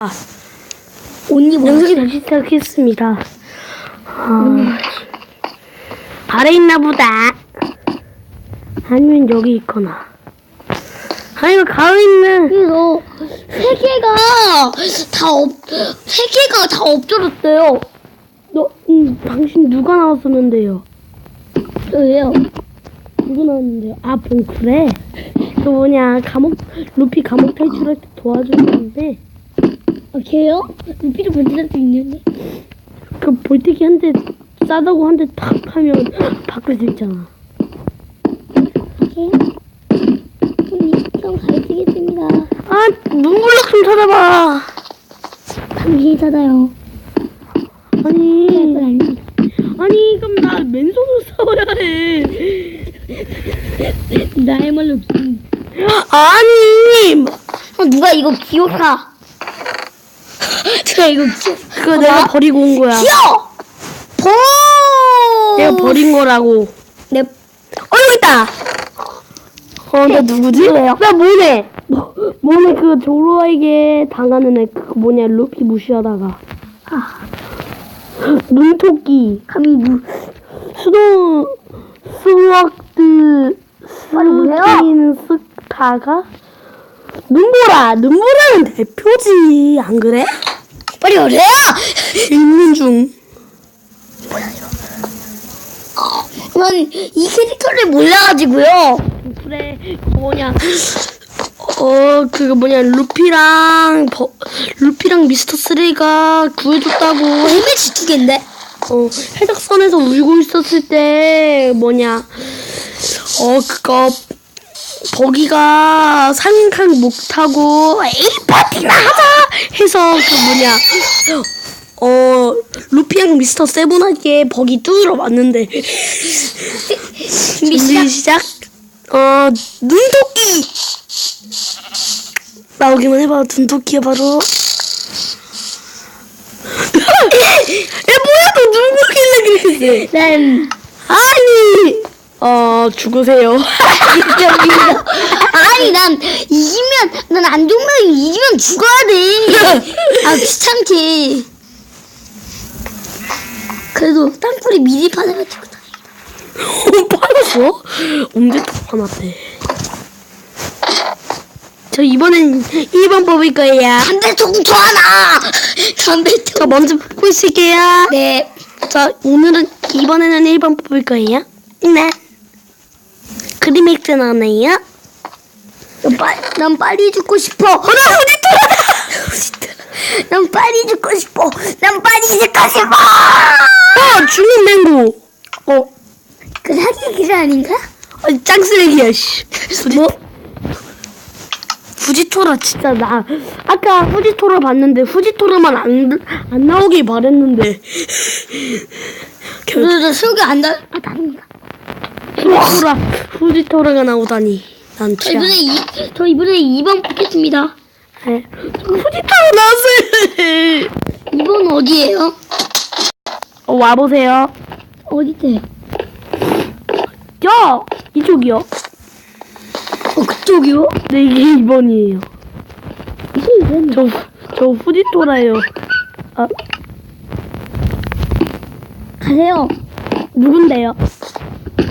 아, 언니 뭐 영상이 다시 시작했습니다. 아, 아래 있나 보다. 아니면 여기 있거나. 아니면 가위 있는. 그래서 세 개가 다 없, 세 개가 다 없어졌어요. 너, 음, 당신 누가 나왔었는데요? 왜요? 누구 나왔는데요? 아, 뭐, 그래. 그 뭐냐, 감옥, 루피 감옥 탈출할 때 도와줬는데, 아, 걔요? 루피도 본질할 수 있는데. 그 볼때기 한 대, 싸다고 한 대 탁 하면 바꿀 수 있잖아. 걔요? 언니 좀 가르치겠습니다. 아, 눈블럭 좀 찾아봐. 당신이 찾아요. 아니, 아닙니다. 아니, 그럼 나 맨손으로 싸워야 해. 나의 말로 없음. 아니, 어, 누가 이거 기억하? 누가 이거 기억? 그거 내가 버리고 온 거야. 보! 내가 버린 거라고. 네. 어, 여기 있다! 어, 나 누구지? 나 뭐네? 뭐, 뭐네 그 조로에게 당하는 애, 그 뭐냐, 루피 무시하다가. 아, 눈토끼, 감히 누, 수도, 스워드, 빨리? 스킨, 스타가? 눈보라! 눈보라는 대표지, 안 그래? 빨리 오래요! 읽는 중. 난이 캐릭터를 몰라가지고요. 그래 그 뭐냐 어 그거 뭐냐 루피랑 버, 루피랑 미스터 쓰레가 구해줬다고 두 개인데? 어 해적선에서 울고 있었을 때 뭐냐 어 그거 버기가 상륙한 못하고 에이 파티나 하자 해서 그 뭐냐 어 루피랑 미스터 세븐에게 버기 뚫으러 왔는데 준비 시작. 시작. 어, 눈토끼. 나오기만 해봐. 눈토끼야 바로. 야 뭐야 너 눈토끼래 그랬어. 난 아니. 어 죽으세요. 아니 난 이기면 난 안정면 이기면 죽어야 돼. 아 귀찮게. 그래도 땅굴이 미리 파내가지고 어, 팔았어? 언제 또 화났대? 저 이번엔 1번 뽑을 거예요. 담배통 좋아나. 저 담배통. 먼저 뽑고 있을게요. 네. 자, 오늘은 이번에는 1번 뽑을 거예요. 네. 그리맥스 나오네요. 난, 빨, 난 빨리 죽고 싶어. 어, 나 후지토라! 난 빨리 죽고 싶어. 난 빨리 죽고 싶어. 어, 죽은 맹고. 어, 그 사기 기사 아닌가? 어 짱 쓰레기야, 씨. 후지, 뭐? 후지토라, 진짜 나. 아까 후지토라 봤는데, 후지토라만 안, 안 나오길 바랬는데. 결, 그래도 속이 안 닿, 아, 다릅 니다. 후지토라, 후지토라가 나오다니. 난저 진짜. 이번에 이, 저 이번에 2번 뽑겠습니다. 네. 후지토라 나왔어요! 2번 어디예요? 어, 와보세요. 어디세요? 야! 이쪽이요. 어, 그쪽이요? 네, 이게 2번이에요. 이게. 저, 저 후지토라예요. 아, 가세요. 누군데요?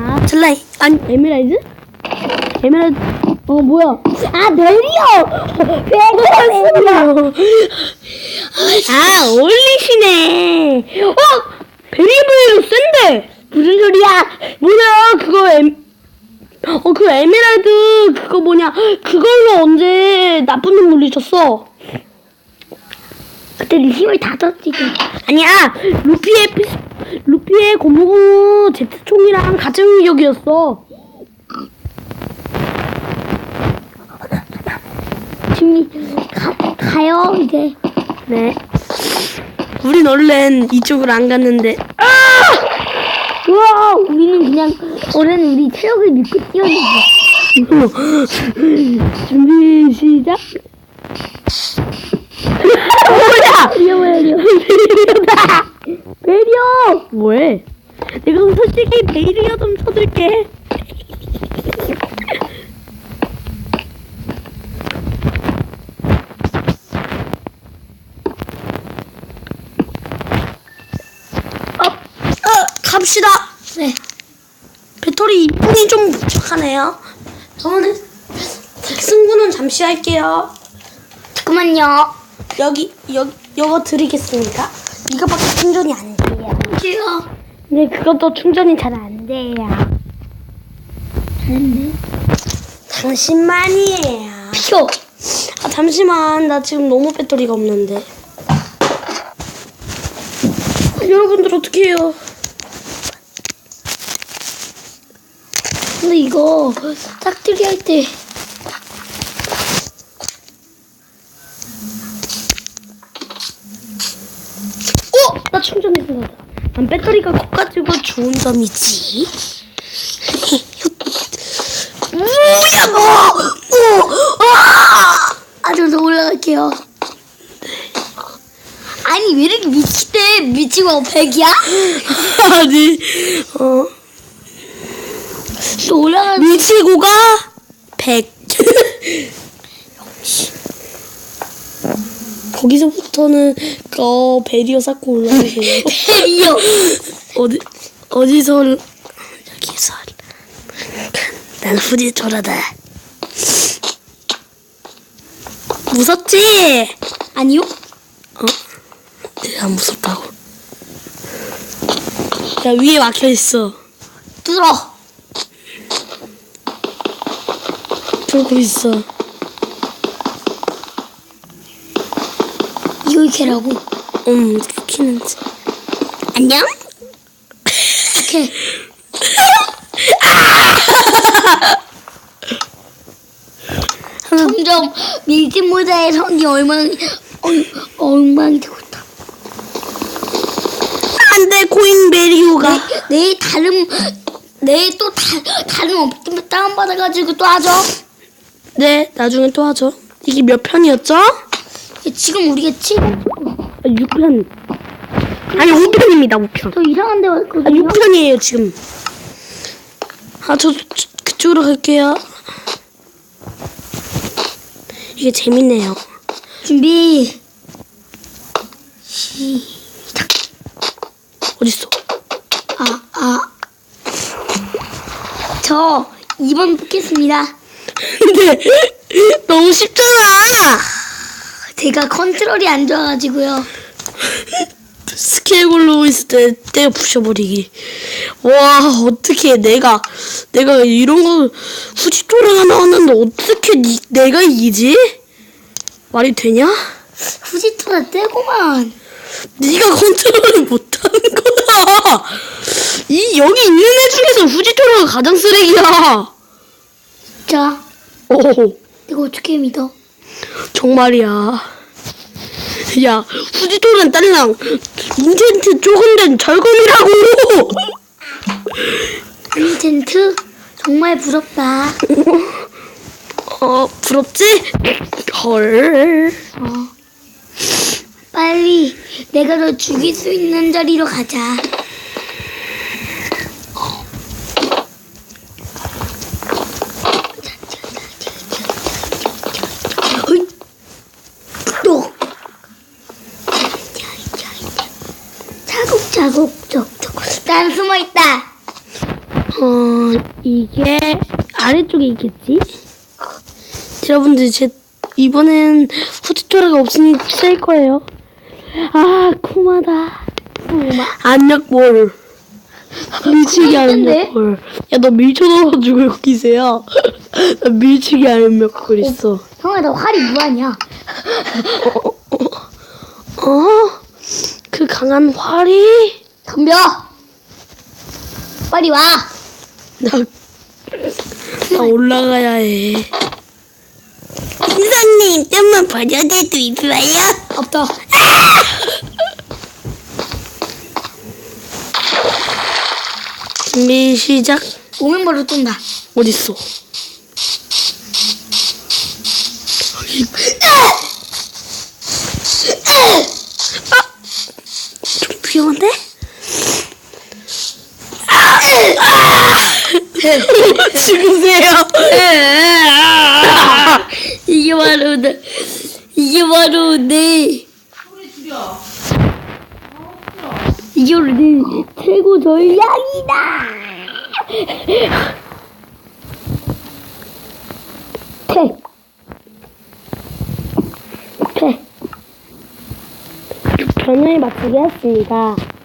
아, 슬라이. 아니, 에메랄드? 에메랄드. 어, 뭐야? 아, 내리요! 내리요! 아, 어울리시네. 어? 베리브레도 센데. 무슨 소리야? 뭐야, 그거 엠, 어, 그 에메랄드, 그거 뭐냐. 그걸로 언제 나쁜 놈 물리쳤어? 그때 네 힘을 다 썼지. 아니야, 루피의, 피스, 루피의 고무고무 제트총이랑 같은 위력이었어. 지금 가, 가요, 이제. 네. 우린 원래는 이쪽으로 안 갔는데. 우와, 우리는 그냥, 올해는 우리 체력을 믿고 뛰었는데. 준비 시작. 뭐야? 뛰어버려. 베리어다. 베리야! 뭐해? 내가 그럼 솔직히 베리야 좀 쳐줄게. 어, 어, 갑시다. 네. 배터리 이분이 좀 부족하네요. 저는 승부는 잠시 할게요. 잠깐만요. 여기, 여기, 요거 드리겠습니다. 이거밖에 충전이 안 돼요. 싫어. 네, 그것도 충전이 잘 안 돼요. 당신만이에요. 표. 아 잠시만, 나 지금 너무 배터리가 없는데. 아, 여러분들 어떻게 해요? 근데 이거 짝들이 할 때. 어, 나 충전했어. 난 배터리가 커가지고 좋은 점이지. 뭐야 너? 어, 아! 아, 저더 올라갈게요. 아니, 왜 이렇게 미치대? 미치고 100이야? 아니, 어. 또 올라가. 미치고가 100. 역시. 거기서부터는 어 베리어 쌓고 올라가세요. 페리요. 어디 어디서 여기서 난 후디 돌아다. 무섭지? 아니요? 어? 내가 무섭다고. 야 위에 막혀 있어. 뚫어. 뚫고 있어. 이렇게라고. 음 키는지. 안녕? 이렇게. 점점 밀짚 모자의 성이 얼망, 얼, 엉망되고 있다. 안돼 고잉 베리오가. 내일 다른, 내일 또 다, 다른 업데이트 다운 받아가지고 또 하죠. 네 나중에 또 하죠. 이게 몇 편이었죠? 지금 우리가 7, 6편. 아니 5편입니다 5편. 저 이상한 데 아, 왔거든요. 6편이에요, 지금. 아, 저, 저 그쪽으로 갈게요. 이게 재밌네요. 준비. 어딨어? 아, 아. 저 2번 뽑겠습니다. 근데, 너무 쉽잖아! 제가 컨트롤이 안 좋아가지고요. 스케일 굴르고 있을 때, 때려 부셔버리기. 와, 어떻게 내가, 내가 이런 거, 후지토라가 나왔는데, 어떻게 니, 내가 이기지? 말이 되냐? 후지토라 떼고만. 네가 컨트롤을 못하는 거야. 이 여기 있는 애 중에서 후지토라가 가장 쓰레기야. 자, 오, 이거 어떻게 믿어? 정말이야. 야, 후지토라는 딸랑 인젠트 조금 된 절검이라고. 린텐트 정말 부럽다. 어, 부럽지? 헐. 어. 빨리 내가 너 죽일 수 있는 자리로 가자. 어이. 또. 쩍쩍. 난 숨어 있다. 어, 이게 아래쪽에 있겠지? 여러분들, 제 이번엔 후지토라가 없으니 셀 거예요. 아, 코마다. 압력볼. 밀치기 있던데? 압력볼. 야, 너 밀쳐 넣어가지고 여기세요. 나 밀치기 압력볼 있어. 형아 너 활이 무하냐? 어? 그 강한 활이? 덤벼. 빨리 와. 나, 나 올라가야 해. 선생님, 좀만 버려도 있어요? 없다. 준비, 시작. 오면 바로 쏜다. 어딨어? 아! 좀 위험한데? 죽으세요. 이게 바로 내, 이게 바로 내, 이게 우리 최고 전략이다. 오케이. 오케이. 변을 마치게 했습니다.